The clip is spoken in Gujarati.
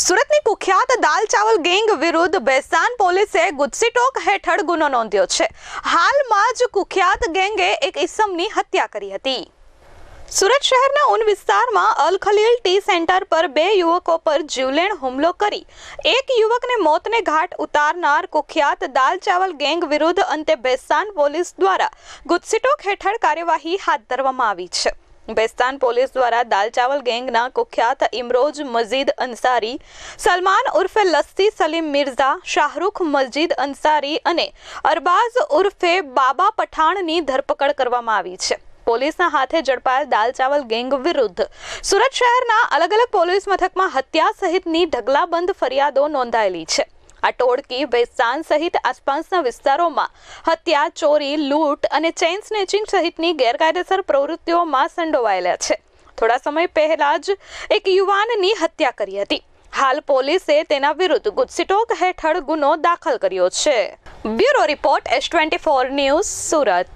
સુરતની કુખ્યાત દાલ ચાવલ ગેંગ વિરુદ્ધ બેસાન પોલીસે ગુજસીટોક હેઠળ ગુનો નોંધ્યો છે. હાલમાં જ કુખ્યાત ગેંગે એક ઇસમની હત્યા કરી હતી. સુરત શહેરના ઉન વિસ્તારમાં અલ ખલીલ ટી સેન્ટર પર બે યુવકો પર જીવલેણ હુમલો કરી. એક યુવકને મોતને ઘાટ ઉતારનાર કુખ્યાત દાલ ચાવલ ગેંગ વિરુદ્ધ અંતે બેસાન પોલીસ દ્વારા ગુજસીટોક હેઠળ કાર્યવાહી હાથ ધરવામાં આવી છે. બેસ્તાન પોલીસ દ્વારા દાલ ચાવલ ગેંગના કુખ્યાત ઇમરોજ મજીદ અંસારી સલમાન ઉર્ફે લસ્સી સલીમ મિર્ઝા, શાહરૂખ મસ્જિદ અંસારી અને અરબાઝ ઉર્ફે બાબા પઠાણની ધરપકડ કરવામાં આવી છે. પોલીસના હાથે ઝડપાયેલ દાલ ચાવલ ગેંગ વિરુદ્ધ સુરત શહેરના અલગ અલગ પોલીસ મથકમાં હત્યા સહિતની ઢગલાબંધ ફરિયાદો નોંધાયેલી છે. આ ટોળકી ભેસ્તાન સહિત આસપાસના વિસ્તારોમાં હત્યા, ચોરી, લૂંટ અને ચેઇન સ્નેચિંગ સહિતની ગેરકાયદેસર પ્રવૃત્તિઓમાં સંડોવાયેલા છે. થોડા સમય પહેલા જ એક યુવાનની હત્યા કરી હતી. હાલ પોલીસે તેના વિરુદ્ધ ગુજસીટોક હેઠળ ગુનો દાખલ કર્યો છે. Bureau report S twenty four news Surat.